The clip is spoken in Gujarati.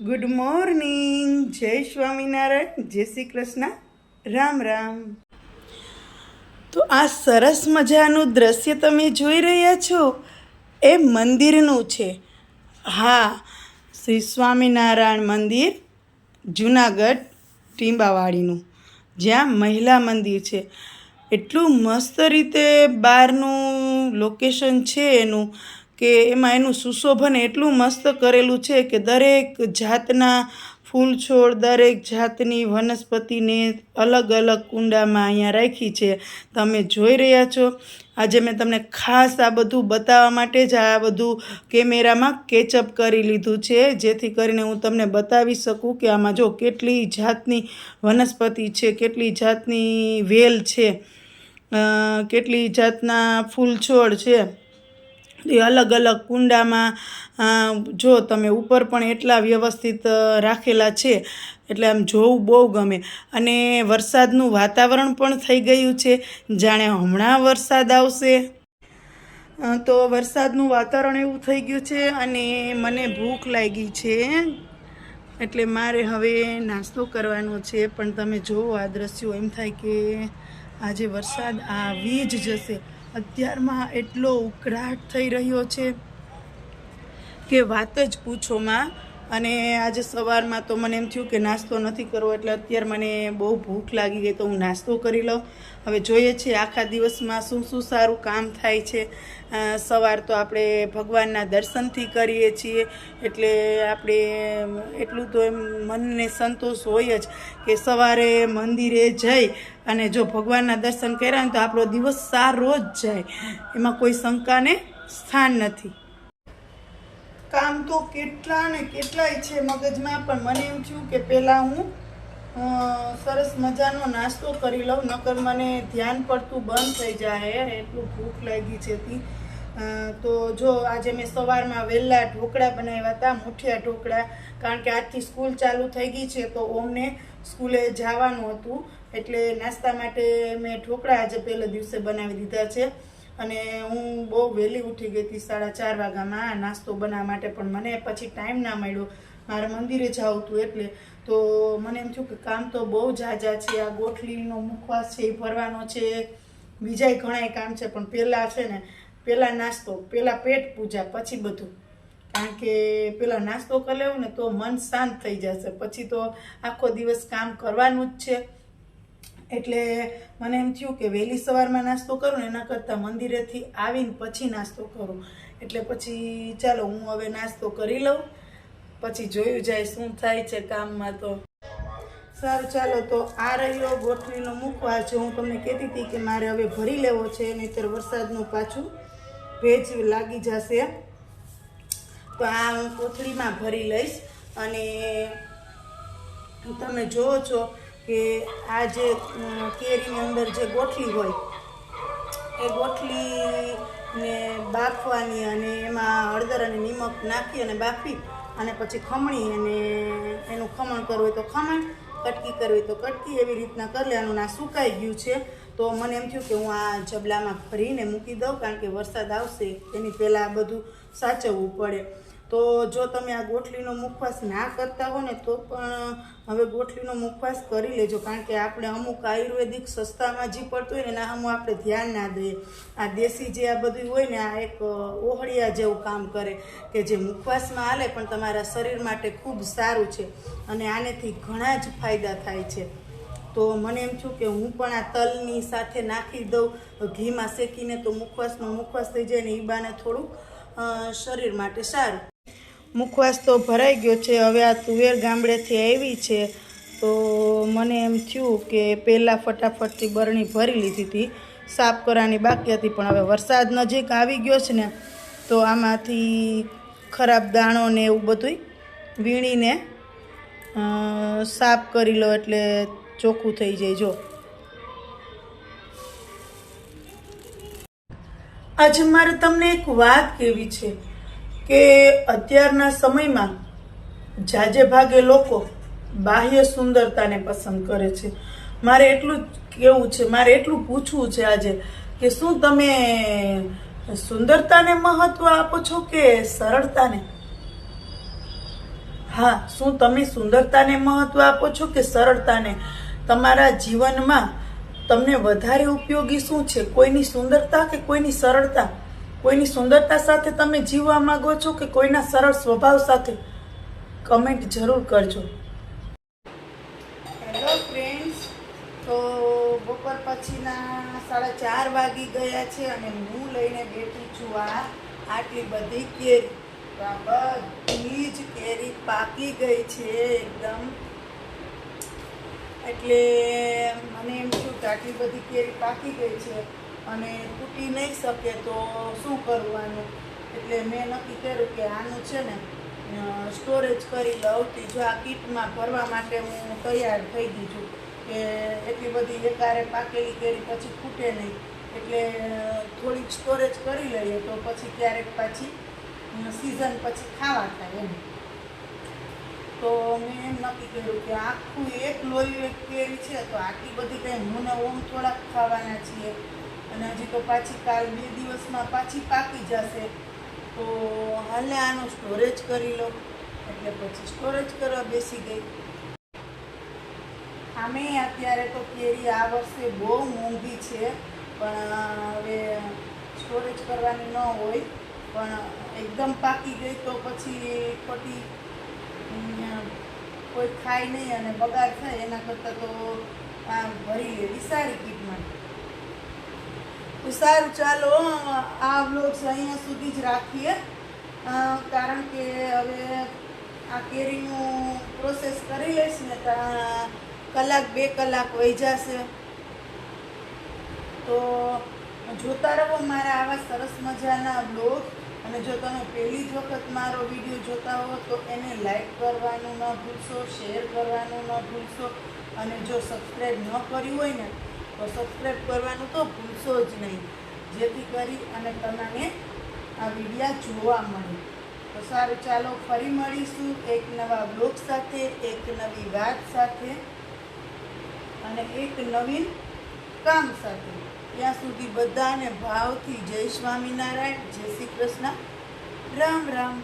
ગુડ મોર્નિંગ જય સ્વામિનારાયણ જય શ્રી કૃષ્ણ રામ રામ તો આ સરસ મજાનું દ્રશ્ય તમે જોઈ રહ્યા છો? એ મંદિરનું છે. હા, શ્રી સ્વામિનારાયણ મંદિર, જુનાગઢ, ટીંબાવાડીનું. જ્યાં મહિલા મંદિર છે. એટલું મસ્ત રીતે બહારનું લોકેશન છે એનું. કે એમાં એનું સુશોભન એટલું મસ્ત કરેલું છે કે દરેક જાતના ફૂલ છોડ દરેક જાતની વનસ્પતિને અલગ અલગ કુંડામાં અહીંયા રાખી છે. તમે જોઈ રહ્યા છો. આજે મેં તમને ખાસ આ બધું બતાવવા માટે જ આ બધું કેમેરામાં કેચઅપ કરી લીધું છે. જેથી કરીને હું તમને બતાવી શકું કે આમાં જો કેટલી જાતની વનસ્પતિ છે, કેટલી જાતની વેલ છે કેટલી જાતના ફૂલ છોડ છે. એ અલગ અલગ કુંડામાં જો તમે ઉપર પણ એટલા વ્યવસ્થિત રાખેલા છે, એટલે આમ જોવું બહુ ગમે. અને વરસાદનું વાતાવરણ પણ થઈ ગયું છે. જાણે હમણાં વરસાદ આવશે. તો વરસાદનું વાતાવરણ એવું થઈ ગયું છે અને મને ભૂખ લાગી છે. એટલે મારે હવે નાસ્તો કરવાનો છે. પણ તમે જુઓ આ દ્રશ્યો એમ થાય કે આજે વરસાદ આવી જ જશે. અત્યારમાં એટલો ઉકળાટ થઈ રહ્યો છે કે વાત જ પૂછોમાં અને આજે સવારમાં તો મને એમ થયું કે નાસ્તો નથી કરવો, એટલે અત્યારે મને બહુ ભૂખ લાગી ગઈ તો હું નાસ્તો કરી લઉં. હવે જોઈએ છીએ આખા દિવસમાં શું શું સારું કામ થાય છે. સવાર તો આપણે ભગવાનના દર્શનથી કરીએ છીએ, એટલે આપણે એટલું તો એમ મનને સંતોષ હોય જ કે સવારે મંદિરે જઈ અને જો ભગવાનના દર્શન કર્યા ને તો આપણો દિવસ સારો જ જાય. એમાં કોઈ શંકાને સ્થાન નથી. કામ તો કેટલા ને કેટલાય છે મગજમાં, પણ મને એમ થયું કે પહેલાં હું સરસ મજાનો નાસ્તો કરી લઉં, નકર મને ધ્યાન પડતું બંધ થઈ જાય એટલું ભૂખ લાગી છે તી તો જો આજે મેં સવારમાં વહેલા ઢોકળા બનાવ્યા હતા, મુઠિયા ઢોકળા, કારણ કે આજથી સ્કૂલ ચાલુ થઈ ગઈ છે, તો ઓમને સ્કૂલે જવાનું હતું. એટલે નાસ્તા માટે મેં ઢોકળા આજે પહેલા દિવસે બનાવી દીધા છે. અને હું બહુ વહેલી ઉઠી ગઈ હતી સાડા ચાર વાગ્યામાં. આ નાસ્તો બનાવવા માટે પણ મને પછી ટાઈમ ના મળ્યો. મારે મંદિરે જવું હતું એટલે. તો મને એમ થયું કે કામ તો બહુ જાજા છે. આ ગોઠલીનો મુખવાસ છે, એ ભરવાનો છે. બીજાય ઘણાય કામ છે, પણ પહેલાં છે ને પહેલાં નાસ્તો પહેલાં પેટ પૂજા પછી બધું. કારણ કે પેલા નાસ્તો કરી લેવું ને તો મન શાંત થઈ જશે. પછી તો આખો દિવસ કામ કરવાનું જ છે. એટલે મને એમ થયું કે વહેલી સવારમાં નાસ્તો કરું ને એના કરતાં મંદિરેથી આવીને પછી નાસ્તો કરું. એટલે પછી ચાલો હું હવે નાસ્તો કરી લઉં, પછી જોયું જાય શું થાય છે કામમાં તો. સારું, ચાલો તો આ રહ્યો ગોઠવીનો મૂકવા. જો હું તમને કહેતી હતી કે મારે હવે ભરી લેવો છે, નહીંતર વરસાદનું પાછું ભેજ લાગી જશે. તો આ હું કોથળીમાં ભરી લઈશ અને તમે જોવો છો કે આ જે કેરીની અંદર જે ગોઠલી હોય, એ ગોઠલીને બાફવાની અને એમાં હળદર અને નિમક નાખી અને બાફી અને પછી ખમણી અને એનું ખમણ કરવું હોય તો ખમણ, કટકી કરવી તો કટકી, એવી રીતના કરી લેવાનું આ સુકાઈ ગયું છે. તો મને એમ થયું કે હું આ જબલામાં ભરીને મૂકી દઉં કારણ કે વરસાદ આવશે, એની પહેલાં બધું સાચવવું પડે. તો જો તમે આ ગોઠલીનો મુખવાસ ના કરતા હો ને તો પણ હવે ગોઠલીનો મુખવાસ કરી લેજો. કારણ કે આપણે અમુક આયુર્વેદિક સસ્તામાં જે પડતું હોય ને એના અમુક આપણે ધ્યાન ના દઈએ. આ દેશી જે આ બધું હોય ને આ એક ઓહળિયા જેવું કામ કરે કે જે મુખવાસમાં હાલે પણ તમારા શરીર માટે ખૂબ સારું છે અને આનેથી ઘણા જ ફાયદા થાય છે. તો મને એમ થયું કે હું પણ આ તલની સાથે નાખી દઉં, ઘીમાં શેકીને તો મુખવાસનો મુખવાસ થઈ જાય ને એ બાને થોડુંક શરીર માટે સારું. મુખવાસ તો ભરાઈ ગયો છે. હવે આ તુવેર ગામડેથી આવી છે. તો મને એમ થયું કે પહેલાં ફટાફટથી બરણી ભરી લીધી હતી. સાફ કરવાની બાકી હતી, પણ હવે વરસાદ નજીક આવી ગયો છે ને, તો આમાંથી ખરાબ દાણો ને એવું બધું વીણીને સાફ કરી લો એટલે ચોખ્ખું થઈ જાય. જો. આજે મારે તમને એક વાત કેવી છે. કે અત્યારના સમયમાં જાજે ભાગે લોકો બાહ્ય સુંદરતાને પસંદ કરે છે. મારે એટલું જ કહેવું છે, મારે એટલું પૂછવું છે આજે કે શું તમે સુંદરતાને મહત્વ આપો છો કે સરળતાને? હા, શું તમે સુંદરતાને મહત્વ આપો છો કે સરળતાને? તમારા જીવનમાં તમને વધારે ઉપયોગી શું છે? કોઈની સુંદરતા કે કોઈની સરળતા? કોઈની સુંદરતા સાથે તમે જીવવા માંગો છો કે કોઈના સરળ સ્વભાવ સાથે? કમેન્ટ જરૂર કરજો. હેલો ફ્રેન્ડ્સ તો બપોર પછીના સાડા ચાર વાગી ગયા છે અને હું લઈને બેઠી છું આ આટલી બધી કેરી. બધી જ કેરી પાકી ગઈ છે એકદમ. એટલે મને એમ થયું કે આટલી બધી કેરી પાકી ગઈ છે. અને તૂટી નહીં શકે તો શું કરવાનું? એટલે મેં નક્કી કર્યું કે આનું છે ને સ્ટોરેજ કરી લઉં જો આ કીટમાં ભરવા માટે હું તૈયાર થઈ ગઈ છું. કે એટલી બધી એકારે પાકેલી કેરી પછી ખૂટે નહીં. એટલે થોડીક સ્ટોરેજ કરી લઈએ તો પછી ક્યારેક પાછી સિઝન પછી ખાવા થાય એમ. તો મેં એમ નક્કી કર્યું કે આખું એક લોહી એક કેરી છે, તો આટલી બધી કંઈ હું ને ઓમ થોડાક ખાવાના છીએ. અને હજી તો પાછી કાલ બે દિવસમાં પાછી પાકી જશે. તો હાલે આનો સ્ટોરેજ કરી લો. એટલે પછી સ્ટોરેજ કરવા બેસી ગઈ. આમે અત્યારે તો કેરી આ વર્ષે બહુ મોંઘી છે, પણ હવે સ્ટોરેજ કરવાની ન હોય. પણ એકદમ પાકી ગઈ તો પછી ખોટી કોઈ ખાય નહીં અને બગાડ થાય એના કરતાં તો આ ભરી લેવી સારી કીટમાં. સારું, ચાલો આ વ્લોગ્સ અહીંયા સુધી જ રાખીએ. કારણ કે હવે આ કેરીનું પ્રોસેસ કરી લઈશ ને ત્યાં કલાક, બે કલાક વહી જશે. તો જોતા રહો મારા આવા સરસ મજાના બ્લોગ અને જો તમે પહેલી જ વખત મારો વીડિયો જોતા હો, તો એને લાઈક કરવાનું ન ભૂલશો શેર કરવાનું ન ભૂલશો. અને જો સબસ્ક્રાઈબ ન કર્યું હોય ને તો સબસ્ક્રાઈબ કરવાનું તો ભૂલશો જ નહીં. જેથી કરી અને તમને આ વિડીયા જોવા મળે. તો સારું, ચાલો ફરી મળીશું એક નવા બ્લોગ સાથે, એક નવી વાત સાથે અને એક નવીન કામ સાથે. ત્યાં સુધી બધાને ભાવથી જય સ્વામિનારાયણ, જય શ્રી કૃષ્ણ. રામ રામ.